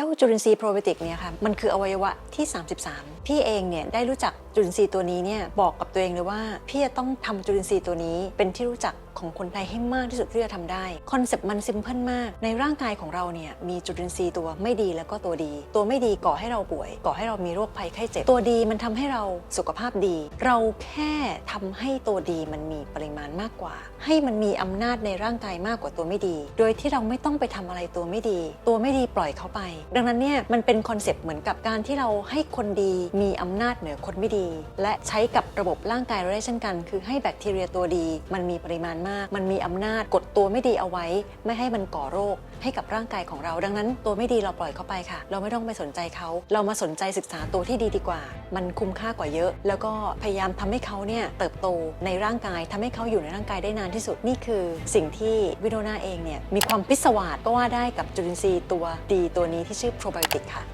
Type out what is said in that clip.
จ้าจุลินทรีย์โปรไบโอติกเนี่ยค่ะมันคืออวัยวะที่ 33 พี่เองเนี่ยได้รู้จักจุลินทรีย์ตัวนี้เนี่ยบอกกับตัวเองเลยว่าพี่จะต้องทำจุลินทรีย์ตัวนี้เป็นที่รู้จักของคนไทยให้มากที่สุดที่จะทำได้คอนเซปต์มันซิมเพิลมาก ในร่างกายของเราเนี่ยมีจุลินทรีย์ตัวไม่ดีแล้วก็ตัวดี ตัวไม่ดีก่อให้เราป่วย ก่อให้เรามีโรคภัยไข้เจ็บ ตัวดีมันทำให้เราสุขภาพดี เราแค่ทำให้ตัวดีมันมีปริมาณมากกว่า ให้มันมีอำนาจในร่างกายมากกว่าตัวไม่ดี โดยที่เราไม่ต้องไปทำอะไรตัวไม่ดี ตัวไม่ดีปล่อยเขาไป ดังนั้นเนี่ยมันเป็นคอนเซปต์เหมือนกับการที่เราให้คนดีมีอำนาจเหนือคนไม่ดีและใช้กับระบบร่างกายเราได้เช่นกัน คือให้แบคทีเรียตัวดี มันมีปริมาณมาก มันมีอำนาจกดตัวไม่ดีเอาไว้ ไม่ให้มันก่อโรค ให้กับร่างกายของเรา ดังนั้น ตัวไม่ดีเราปล่อยเขาไปค่ะ เราไม่ต้องไปสนใจเขา เรามาสนใจศึกษาตัวที่ดีดีกว่า มันคุ้มค่ากว่าเยอะ แล้วก็พยายามทำให้เขาเนี่ยเติบโตในร่างกายทำให้เขาอยู่ในร่างกายได้นานที่สุดนี่คือสิ่งที่วิโดนาเองเนี่ยมีความพิศวาสก็ว่าได้กับจุลินทรีย์ตัวดีตัวนี้ที่ชื่อโปรไบโอติกค่ะ